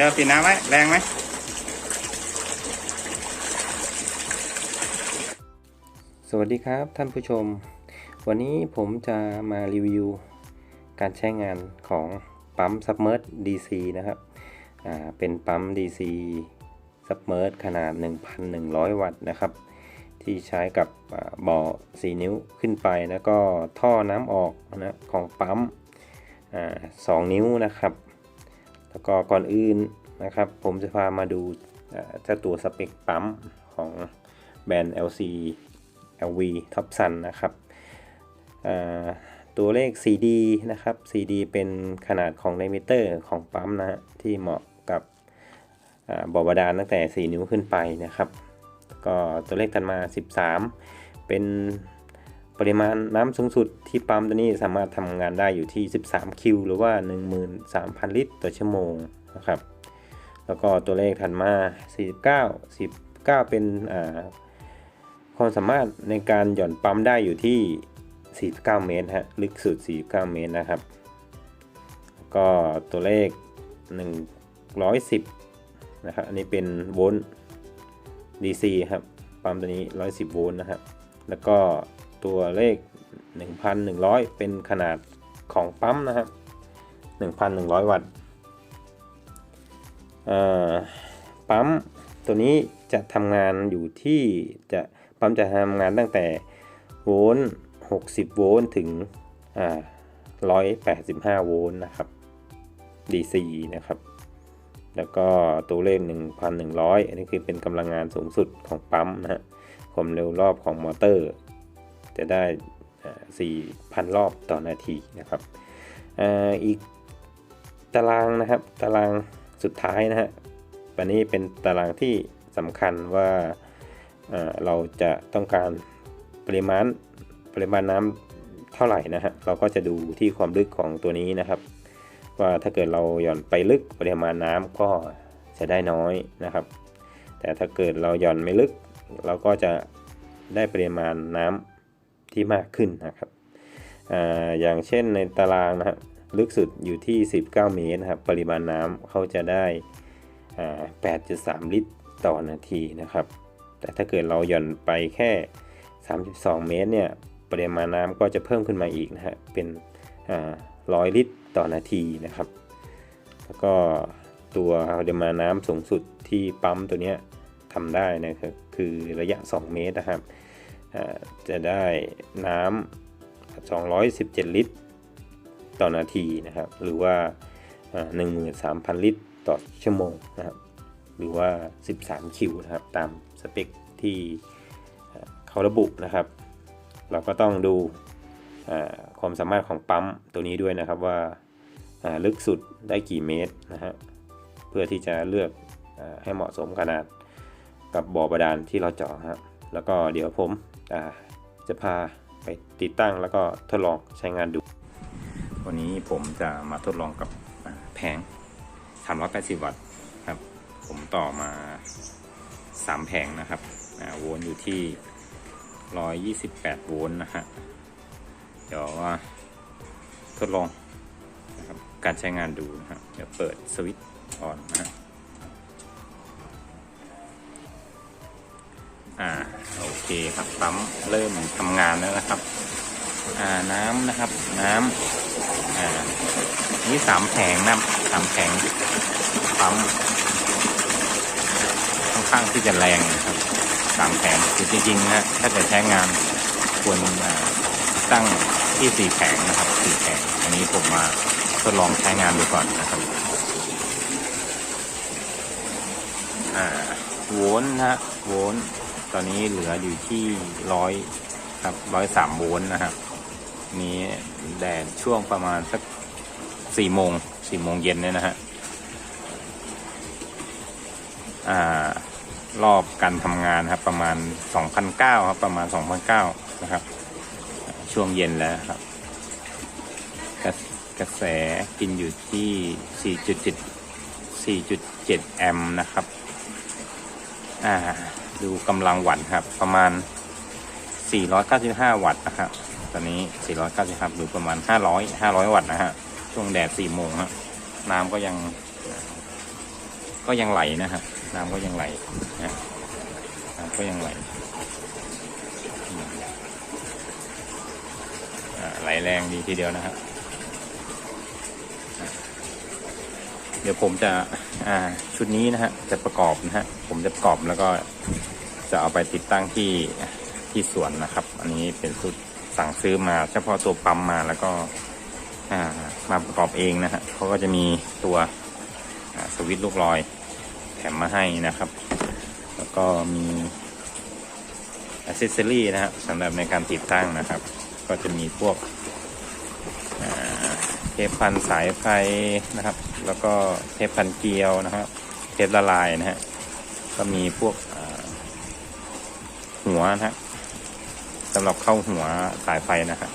ดี๋ยวปิดน้ำไว้แรงไหมสวัสดีครับท่านผู้ชม วันนี้ผมจะมารีวิว การใช้งานของปั๊ม Submerge DC นะครับเป็นปั๊ม DC Submerge ขนาด 1,100 วัตต์นะครับ ที่ใช้กับอ่าบ่อ 4 นิ้วขึ้นไป แล้วก็ท่อน้ำออกนะของปั๊มอ่า2นิ้วนะครับ แล้วก็ก่อนอื่นนะครับ ผมจะพามาดูเจ้าตัวสเปคปั๊มของแบรนด์ LC LV Top Sun นะครับตัวเลข CD นะครับ CD เป็นขนาดของไดมิเตอร์ของปั๊มนะฮะที่เหมาะกับบ่อบาดาลตั้งแต่ 4 นิ้วขึ้นไปนะครับ ก็ตัวเลขถัดมา 13 เป็น ปริมาณน้ำสูงสุดที่ปั๊มตัวนี้สามารถทำงานได้อยู่ที่ 13 คิว หรือว่า 13,000 ลิตรต่อชั่วโมงนะครับ แล้วก็ตัวเลขถัดมา 49 19เป็นอ่าความสามารถในการหย่อนปั๊มได้อยู่ที่ 49 เมตรฮะ ลึกสุด 49 เมตรนะครับแล้วก็ตัวเลข 110 นะครับ อันนี้เป็นโวลต์ DC ครับ ปั๊มตัวนี้ 110 โวลต์นะครับ แล้วก็ ตัวเลข 1,100 เป็นขนาดของปั๊มนะครับ1,100 วัตต์เอ่อปั๊มตัวนี้จะทำงานอยู่ที่จะปั๊มจะทำงานตั้งแต่โวลต์60 โวลต์ถึงอ่า185 โวลต์นะครับ DC นะครับ แล้วก็ตัวเลข 1,100 อันนี้คือเป็นกำลังงานสูงสุดของปั๊มนะฮะความเร็วรอบของมอเตอร์ จะได้อ่า4,000 รอบต่อนาทีนะครับอ,อีกตารางนะครับตารางสุดท้ายนะฮะวันนี้เป็นตารางที่สำคัญว่าอ่าเราจะต้องการปริมาณปริมาณน้ำเท่าไหร่นะฮะเราก็จะดูที่ความลึกของตัวนี้นะครับ ว่าถ้าเกิดเราหย่อนไปลึกปริมาณน้ำก็จะได้น้อยนะครับ แต่ถ้าเกิดเราหย่อนไม่ลึก เราก็จะได้ปริมาณน้ำ ที่มากขึ้นนะครับออย่างเช่นในตารางนะครับลึกสุดอยู่ที่ 19 เมตรนะครับ ปริมาณน้ำเขาจะได้อ่า8.3 ลิตรต่อนาทีนะครับ แต่ถ้าเกิดเราหย่อนไปแค่ 32 เมตรเนี่ย ปริมาณน้ำก็จะเพิ่มขึ้นมาอีกนะฮะ เป็นอ่า100ลิตรต่อนาทีนะครับ แล้วก็ตัวปริมาณน้ำสูงสุดที่ปั๊มตัวนี้ทำได้นะครับ คือระยะ 2 เมตรนะครับ จะได้น้ำ 217 ลิตร ต่อนาทีนะครับ หรือว่าอ่า 13,000 ลิตร ต่อชั่วโมงนะครับ หรือว่า 13 คิวนะครับ ตามสเปคที่เขาระบุนะครับ เราก็ต้องดูความสามารถของปั๊มตัวนี้ด้วยนะครับว่าลึกสุดได้กี่เมตรนะฮะ เพื่อที่จะเลือกอให้เหมาะสมขนาดกับบ่อบาดาลที่เราเจาะครับแล้วก็เดี๋ยวผม จะพาไปติดตั้งแล้วก็ทดลองใช้งานดู วันนี้ผมจะมาทดลองกับแผง 380 วัตต์ครับ ผมต่อมา 3 แผงนะครับโวลต์อยู่ที่ 128 โวลต์นะฮะ เดี๋ยวทดลองนะครับการใช้งานดูนะครับเดี๋ยวเปิดสวิตช์ออนนะฮะ อ่าโอเคครับปั๊มเริ่มทำงานแล้วนะครับ อ่าน้ำนะครับ น้ำอ่านี่สามแผงนะสามแผงปั๊มค่อนข้างที่จะแรงนะครับสามแผงคือจริงๆนะถ้าเกิดใช้งานควรตั้งที่สี่แผงนะครับสี่แผงอันนี้ผมมาทดลองใช้งานดูก่อนนะครับอ่าโวลต์นะฮะโวลต์ ตอนนี้เหลืออยู่ที่ร้อยครับร้อยสามโวลต์นะครับ นี้แดดช่วงประมาณสักสี่โมงสี่โมงเย็นเนี่ยนะฮะอ่ารอบการทำงานครับประมาณ2,009ครับประมาณ2,009นะครับ ช่วงเย็นแล้วครับ กระกระแสกินอยู่ที่4.7 4.7แอมป์นะครับ อ่า ดูกำลังวัตต์ครับ ประมาณ 495 วัตต์นะครับตอนนี้ 490หรือประมาณ 500 500 วัตต์นะฮะช่วงแดด 4 โมงฮะน้ำก็ยัง ก็ยังไหลนะฮะน้ำก็ยังไหลนะน้ำก็ยังไหลไหลแรงดีทีเดียวนะครับอะเดี๋ยวผมจะ อ่า ชุดนี้นะฮะ จะประกอบนะฮะ ผมจะประกอบแล้วก็ จะเอาไปติดตั้งที่ที่สวนนะครับ อันนี้เป็นชุดสั่งซื้อมาเฉพาะตัวปั๊มมาแล้วก็มาประกอบเองนะฮะเขาก็จะมีตัวสวิตช์ลูกลอยแถมมาให้นะครับ แล้วก็มีอ c เซสซอรี่นะครับสำหรับในการติดตั้งนะครับ ก็จะมีพวกเทปพันสายไฟนะครับ แล้วก็เทปพันเกลียวนะครับเทปละลายนะฮะก็มีพวก หัวนะฮะสำหรับเข้าหัวสายไฟนะครับ